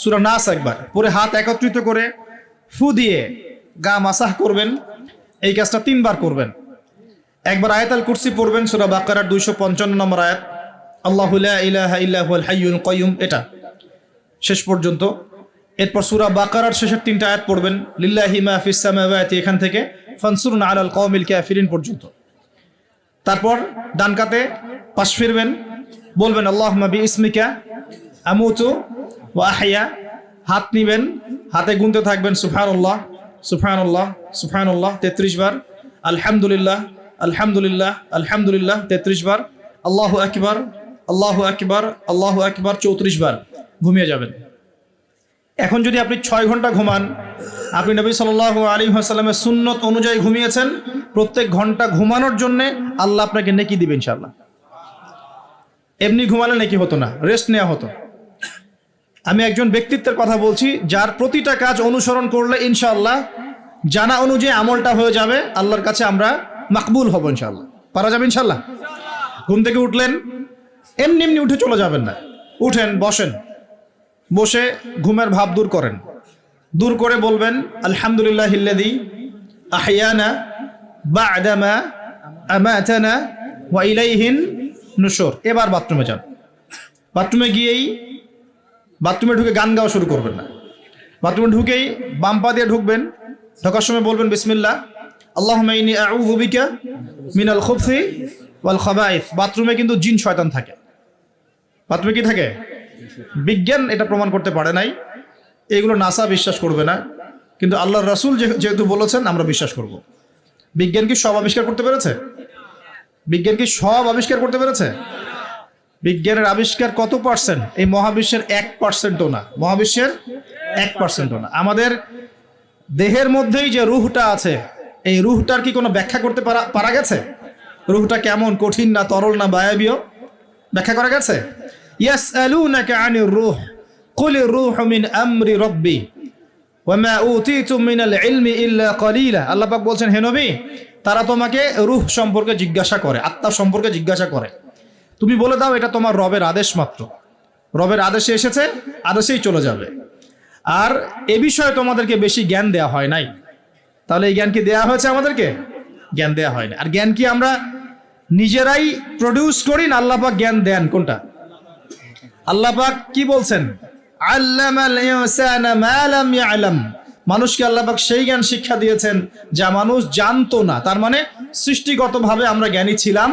সুরা নাস একবার। পরে হাত একত্রিত করে ফু দিয়ে গা মাসাহ করবেন। এই কাজটা তিনবার করবেন। একবার আয়াতাল কুরসি পড়বেন, সুরা বাকারার দুইশো পঞ্চান্ন নম্বর আয়াত। আল্লাহ ইলাহা ইল্লাহুল হাইয়ুল কয়ুম এটা। শেষ পর্যন্ত। এরপর সুরা বাকারার শেষের তিনটা আয়াত পড়বেন। লিল্লাহি মা ফিস সামাওয়াতি, এখান থেকে ফানসুরনা আলাল কওমিল কাফিরিন পর্যন্ত। তারপর ডান কাতে পাশ ফিরবেন। বলবেন আল্লাহ বি ইসমিকা আমুতু ওয়া আহইয়া, হাত নিবেন, হাতে গুনতে থাকবেন, সুবহানাল্লাহ সুবহানাল্লাহ সুবহানাল্লাহ, তেত্রিশ বার। আলহামদুলিল্লাহ আলহামদুলিল্লাহ আলহামদুলিল্লাহ, তেত্রিশ বার। আল্লাহ আকবার আল্লাহ আকবার আল্লাহ আকবার, চৌত্রিশ বার ঘুমিয়ে যাবেন। এখন যদি আপনি ছয় ঘণ্টা ঘুমান, আপনি নবী সাল আলী হাসাল্লামের সুন্নত অনুযায়ী ঘুমিয়েছেন, প্রত্যেক ঘণ্টা ঘুমানোর জন্যে আল্লাহ আপনাকে নেকি দিবে ইনশাল্লাহ এমনি ঘুমালে নেকি হতো না রেস্ট নেওয়া হতো। আমি একজন ব্যক্তিত্বের কথা বলছি, যার প্রতিটা কাজ অনুসরণ করলে ইনশাআল্লাহ জানা অনুযায়ী আমলটা হয়ে যাবে। আল্লাহর কাছে আমরা মাকবুল হব ইনশাআল্লাহ। পারা যাবে ইনশাআল্লাহ? ঘুম থেকে উঠলেন, এমনি এমনি উঠে চলে যাবেন না। উঠেন, বসেন। বসে ঘুমের ভাব দূর করেন। দূর করে বলবেন, আলহামদুলিল্লাহ হিল্লাদি আহিয়ানা বা আদামা আমাতানা ওয়া ইলাইহিন নুশর। এবার বাথরুমে যান। বাথরুমে গিয়েই বাথরুমে ঢুকে গান গাওয়া শুরু করবেন না। বাথরুমে ঢুকেই বাম পা দিয়ে ঢুকবেন, ঢোকার সময় বলবেন, বিসমিল্লাহ আল্লাহ মাইনি মিনাল খুবসি ওয়াল খাবাইস। বাথরুমে কিন্তু জিন শয়তান থাকে। বাথরুমে কি থাকে? বিজ্ঞান এটা প্রমাণ করতে পারে নাই। এগুলো নাসা বিশ্বাস করবে না। কিন্তু আল্লাহ রাসূল যেহেতু বলেছেন, আমরা বিশ্বাস করব। বিজ্ঞান কি সব আবিষ্কার করতে পেরেছে? বিজ্ঞান কি সব আবিষ্কার করতে পেরেছে? বিজ্ঞানের আবিষ্কার কত পার্সেন্ট এই মহাবিশ্বের এক পার্সেন্টও না। মহাবিশ্বের এক পার্সেন্টও না। আমাদের দেহের মধ্যেই যে রুহটা আছে, এই রুহটার কি কোনো ব্যাখ্যা করতে পারা পারা গেছে? রুহটা কেমন কঠিন না তরল না বায়াবীয়? ব্যাখ্যা করা গেছে? ইয়াসআলুনাকা আনির রূহ, কুল রূহ মিন আমরি রাব্বি ওয়ামা উতিতুম মিনাল ইলমি ইল্লা কলিলা। আল্লাহ পাক বলছেন, হে নবী, তারা তোমাকে রুহ সম্পর্কে জিজ্ঞাসা করে, আত্মা সম্পর্কে জিজ্ঞাসা করে। তুমি বলে দাও, এটা তোমার রবের আদেশ মাত্র। রবের আদেশে এসেছে, আদেশেই চলে যাবে। আর এ বিষয়ে তোমাদেরকে বেশি জ্ঞান দেয়া হয় নাই। তাহলে এই জ্ঞান কি দেয়া হয়েছে আমাদেরকে? জ্ঞান দেয়া হয় না আর জ্ঞান কি আমরা নিজেরাই প্রডিউস করি না আল্লাহ পাক জ্ঞান দেন? কোনটা? আল্লাহ পাক কি বলছেন? মানুষকে আল্লাহ পাক সেই জ্ঞান শিক্ষা দিয়েছেন যা মানুষ জানতো না। তার মানে সৃষ্টিগতভাবে আমরা জ্ঞানী ছিলাম।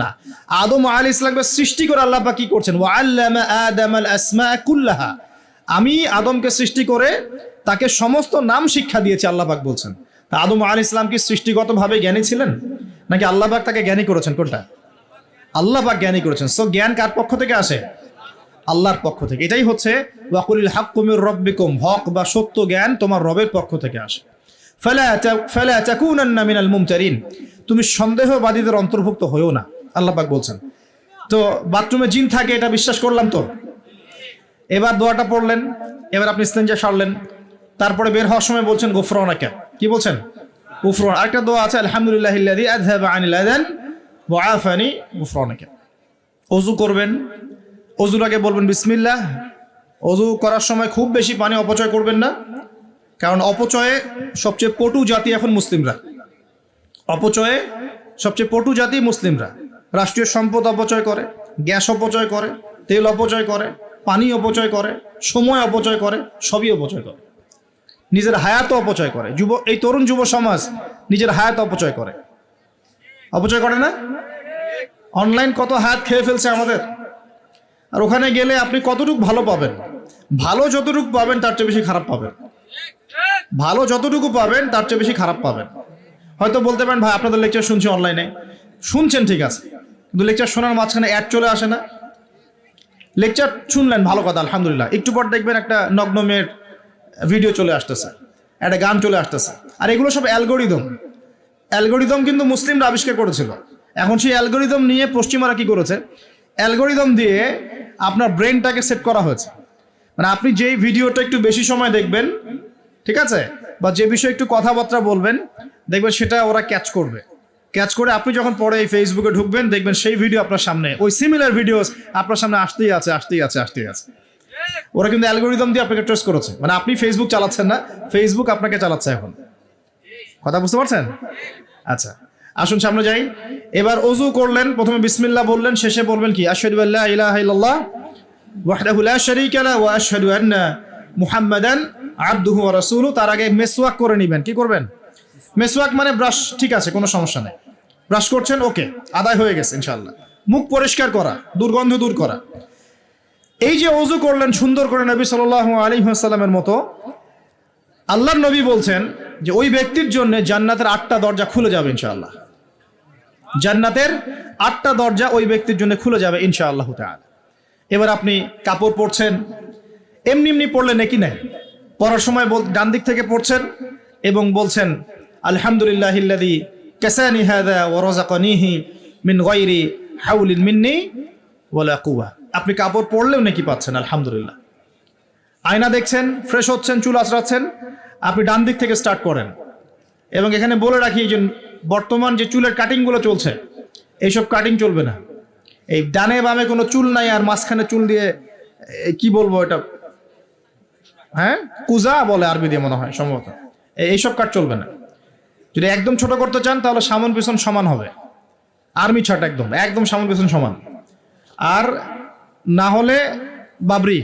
না। আদম আলাইহিস ইসলামকে সৃষ্টি করে আল্লাহ কি করছেন? ওয়া আল্লামা আমি আদমকে সৃষ্টি করে তাকে সমস্ত নাম শিক্ষা দিয়েছি আল্লাহ পাক বলছেন। তা আদম আলাইহিস ইসলাম কি সৃষ্টিগতভাবে জ্ঞানী ছিলেন? নাকি আল্লাপাক তাকে জ্ঞানী করেছেন? কোনটা? আল্লাপাক জ্ঞানী করেছেন। সো জ্ঞান কার পক্ষ থেকে আসে? আল্লাহর পক্ষ থেকে। এটাই হচ্ছে ওয়াকুলিল হাক্কুমির রব্বিকুম হক বা সত্য জ্ঞান তোমার রবের পক্ষ থেকে আসে। ফালা ফালা তাকুনান্না মিনাল মুমতারিন। তুমি সন্দেহবাদীদের অন্তর্ভুক্ত হয়েও না। আল্লাহ পাক বলছেন। তো বাথরুমে জিন থাকে, এটা বিশ্বাস করলাম তো? এবার দোয়াটা পড়লেন, এবার আপনি ইস্তেঞ্জা সারলেন, তারপরে বের হওয়ার সময় বলছেন, গোফরনাকে। কি বলছেন? উফরন আরেকটা দোয়া আছে, আলহামদুলিল্লাহ ইল্লাযী আযহাবা আনিল আযান ওয়া আফানি গুফরানাকা। অজু করবেন, অজুর আগে বলবেন, বিসমিল্লাহ। অজু করার সময় খুব বেশি পানি অপচয় করবেন না, কারণ অপচয়ে সবচেয়ে পটু জাতি এখন মুসলিমরা। অপচয়ে সবচেয়ে পটু জাতি মুসলিমরা। রাষ্ট্রীয় সম্পদ অপচয় করে, গ্যাস অপচয় করে, তেল অপচয় করে, পানি অপচয় করে, সময় অপচয় করে, সবই অপচয় করে। নিজের হায়াত অপচয় করে। যুব, এই তরুণ যুব সমাজ নিজের হায়াত অপচয় করে। অপচয় করে না? অনলাইন কত হায়াত খেয়ে ফেলছে আমাদের? আর ওখানে গেলে আপনি কতটুকু ভালো পাবেন? ভালো যতটুকু পাবেন, তার চেয়ে বেশি খারাপ পাবেন। ভালো যতটুকু পাবেন, তার চেয়ে বেশি খারাপ পাবেন। হয়তো বলতে পারেন, ভাই, আপনাদের লেকচার শুনছি অনলাইনে শুনছেন, ঠিক আছে। কিন্তু লেকচার শোনার মাঝখানে অ্যাড চলে আসে না। লেকচার শুনলেন, ভালো কথা, আলহামদুলিল্লাহ। একটু পর দেখবেন একটা নগ্ন মেয়ের ভিডিও চলে আসতেছে, একটা গান চলে আসতেছে। আর এগুলো সব অ্যালগোরিদম অ্যালগোরিদম কিন্তু মুসলিমরা আবিষ্কার করেছিল। এখন সেই অ্যালগোরিদম নিয়ে পশ্চিমারা কি করেছে? অ্যালগোরিদম দিয়ে আপনার ব্রেনটাকে সেট করা হয়েছে। মানে আপনি যেই ভিডিওটা একটু বেশি সময় দেখবেন, ঠিক আছে? বা যে বিষয়ে একটু কথাবার্তা বলবেন, দেখবেন সেটা ওরা ক্যাচ করবে। ক্যাচ করে আপনি যখন পরে এই ফেসবুকে ঢুকবেন, দেখবেন সেই ভিডিও আপনার সামনে। ওই সিমিলার ভিডিওস আপনার সামনে আসতেই আছে আসতেই আছে আসতেই আছে। ওরা কিন্তু অ্যালগোরিদম দিয়ে আপনাকে ট্রেস করেছে। মানে আপনি ফেসবুক চালাচ্ছেন না ফেসবুক আপনাকে চালাচ্ছে এখন। কথা বুঝতে পারছেন? আচ্ছা আসুন সামনে যাই। এবার অজু করলেন, প্রথমে বিসমিল্লাহ বললেন, শেষে বলবেন কি? আশহাদু আল্লা ওয়া তার আগে মেসওয়াক করে নেবেন। কি করবেন? মেসওয়াক মানে ব্রাশ ঠিক আছে, কোনো সমস্যা নেই। ব্রাশ করছেন ওকে আদায় হয়ে গেছে, ইনশাআল্লাহ। মুখ পরিষ্কার করা, দুর্গন্ধ দূর করা। এই যে অজু করলেন, সুন্দর করে নবী সাল্লাল্লাহু আলাইহি ওয়াসাল্লামের মতো, আল্লাহর নবী বলছেন যে ওই ব্যক্তির জন্য জান্নাতের আটটা দরজা খুলে যাবে, ইনশাআল্লাহ। জান্নাতের আটটা দরজা ওই ব্যক্তির জন্য খুলে যাবে, ইনশাআল্লাহ তাআলা। এবার আপনি কাপড় পরছেন, এমনি এমনি পড়লে নাকি নেই? পড়ার সময় ডান দিক থেকে পড়ছেন এবং বলছেন আলহামদুলিল্লাহ কাসানি হাদা ওয়া রাযাকানিহি মিন গায়রি হাউলিন মিন্নি ওয়ালা কুওয়া। আপনি কাপড় পরলেও নাকি পাচ্ছেন, আলহামদুলিল্লাহ। আয়না দেখছেন, ফ্রেশ হচ্ছেন, চুল আঁচড়াচ্ছেন, আপনি ডান দিক থেকে স্টার্ট করেন। এবং এখানে বলে রাখি যে বর্তমান যে চুলের কাটিংগুলো চলছে, এইসব কাটিং চলবে না। এই ডানে বামে কোনো চুল নাই আর মাঝখানে চুল দিয়ে কি বলব এটা? হ্যাঁ? কুজা বলে আরবি দিয়ে মনে হয়, সম্ভবত। এই- এইসব কাট চলবে না। যদি একদম ছোট করতে চান, তাহলে সামন পিছন সমান হবে। আর্মি ছাট একদম একদম সামন পিছন সমান। আর না হলে বাবরি,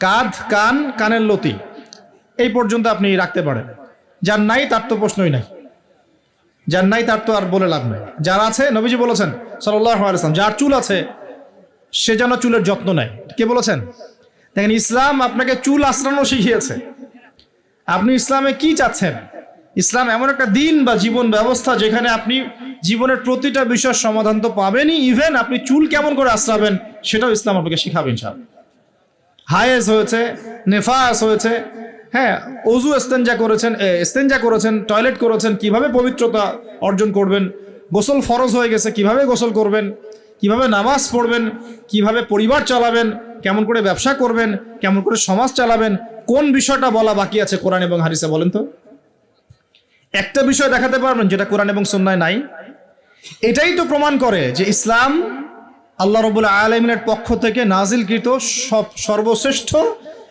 কাঁধ, কান, কানের লতি, এই পর্যন্ত আপনি রাখতে পারেন। যার নাই তার তো প্রশ্নই নাই। যার নাই তার তো আর বলে লাভ নাই। যার আছে, নবীজি বলেছেন আলাইসলাম যার চুল আছে, সে যেন চুলের যত্ন নেয়। কে বলেছেন? দেখেন, ইসলাম আপনাকে চুল আশ্রানো শিখিয়েছে। আপনি ইসলামে কি চাচ্ছেন? ইসলাম এমন একটা দিন বা জীবন ব্যবস্থা যেখানে আপনি জীবনের প্রতিটা বিষয়ের সমাধান তো পাবেনই। ইভেন আপনি চুল কেমন করে আশ্রাবেন সেটাও ইসলাম আপনাকে শিখাবেন সাহেব হায়েস হয়েছে নেফাস হয়েছে হ্যাঁ অজু এস্তেঞ্জা করেছেন এ, এস্তেঞ্জা করেছেন টয়লেট করেছেন কীভাবে পবিত্রতা অর্জন করবেন গোসল ফরজ হয়ে গেছে কীভাবে গোসল করবেন কীভাবে নামাজ পড়বেন কীভাবে পরিবার চালাবেন কেমন করে ব্যবসা করবেন কেমন করে সমাজ চালাবেন কোন বিষয়টা বলা বাকি আছে কোরআন এবং হারিসে বলেন তো? একটা বিষয় দেখাতে পারবেন যেটা কোরআন এবং সন্ন্যায় নাই। এটাই তো প্রমাণ করে যে ইসলাম আল্লাহ রবুল্লা আলমিনের পক্ষ থেকে নাজিলকৃত সব সর্বশ্রেষ্ঠ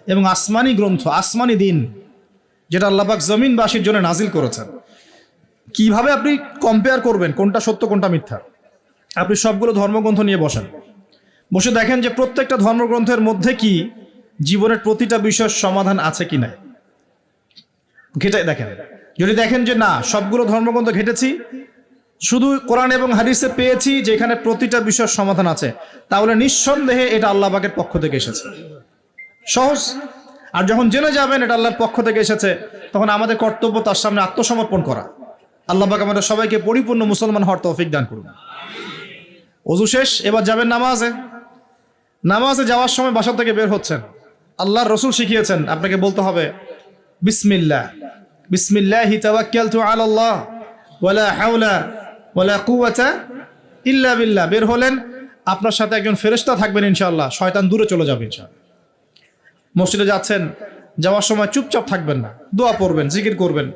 এবং আসমানি গ্রন্থ, আসমানি দিন, যেটা আল্লাপাক জমিনবাসীর জন্য নাজিল করেছেন। কীভাবে আপনি কম্পেয়ার করবেন কোনটা সত্য, কোনটা মিথ্যা? আপনি সবগুলো ধর্মগ্রন্থ নিয়ে বসেন। বসে দেখেন যে প্রত্যেকটা ধর্মগ্রন্থের মধ্যে কি জীবনের প্রতিটা বিষয়ের সমাধান আছে কি নাই। ঘেটে দেখেন। যদি দেখেন যে না, সবগুলো ধর্মগ্রন্থ ঘেটেছি, শুধু কোরআন এবং হাদিসে পেয়েছি যে এখানে প্রতিটা বিষয়ের সমাধান আছে, তাহলে নিঃসন্দেহে এটা আল্লাহ পাকের পক্ষ থেকে এসেছে। সহজ। আর যখন জেনে যাবেন এটা আল্লাহর পক্ষ থেকে এসেছে, তখন আমাদের কর্তব্য তার সামনে আত্মসমর্পণ করা। আল্লাহ পাক আমাদের সবাইকে পরিপূর্ণ মুসলমান হওয়ার তৌফিক দান করুন। অজু শেষ, এবার যাবেন নামাজে। নামাজে যাওয়ার সময় বাসা থেকে বের হচ্ছেন। আল্লাহর রসুল শিখিয়েছেন, আপনাকে বলতে হবে বিসমিল্লাহ বিসমিল্লাহি তাওয়াক্কালতু আলাল্লাহ, ওয়ালা হাওলা ওয়ালা কুওয়াতা ইল্লা বিল্লাহ। বের হলেন, আপনার সাথে একজন ফেরেশতা থাকবেন ইনশাআল্লাহ, শয়তান দূরে চলে যাবে ইনশাআল্লাহ। মসজিদে যাচ্ছেন, যাওয়ার সময় চুপচাপ থাকবেন না, দোয়া পড়বেন, জিকির করবেন।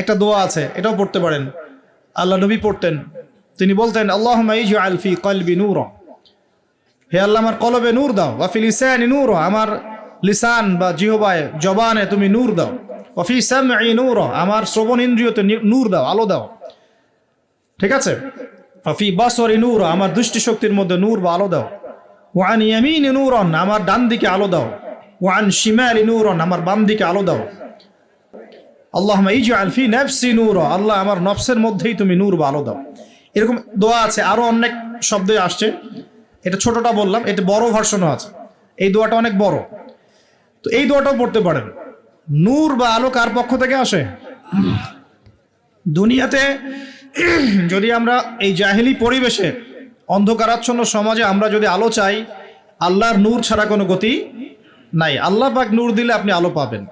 একটা দোয়া আছে, এটাও পড়তে পারেন। আল্লাহ নবী পড়তেন, তিনি বলতেন আল্লাহ ইজআল ফি কলবি নূরা। হে আল্লাহ, আমার কলবে নূর দাও ওয়াফি লিসানি নূর। আমার লিসান বা জিহবায় জবানে তুমি নূর দাও। ওয়াফি সামঈ নূর, আমার শ্রবণ ইন্দ্রিয়তে নূর দাও, আলো দাও। ঠিক আছে? ওয়াফি বাসরি নূর, আমার দৃষ্টিশক্তির মধ্যে নূর বা আলো দাও। ওয়ান ইয়ামিন নূরন, আমার ডান দিকে আলো দাও। ওয়ান শিমালি নূরন, আমার বাম দিকে আলো দাও। আল্লাহ ইজআল ফি নাফসি নূর, আল্লাহ আমার নফসের মধ্যেই তুমি নূর বা আলো দাও। এরকম দোয়া আছে আরও অনেক শব্দে আসছে। এটা ছোটটা বললাম, এটা বড় ভার্সনও আছে। এই দোয়াটা অনেক বড়। তো এই দোয়াটাও পড়তে পারেন। নূর বা আলো কার পক্ষ থেকে আসে? দুনিয়াতে যদি আমরা এই জাহিলি পরিবেশে অন্ধকারাচ্ছন্ন সমাজে আমরা যদি আলো চাই, আল্লাহর নূর ছাড়া কোনো গতি নাই। আল্লাহ পাক নূর দিলে আপনি আলো পাবেন।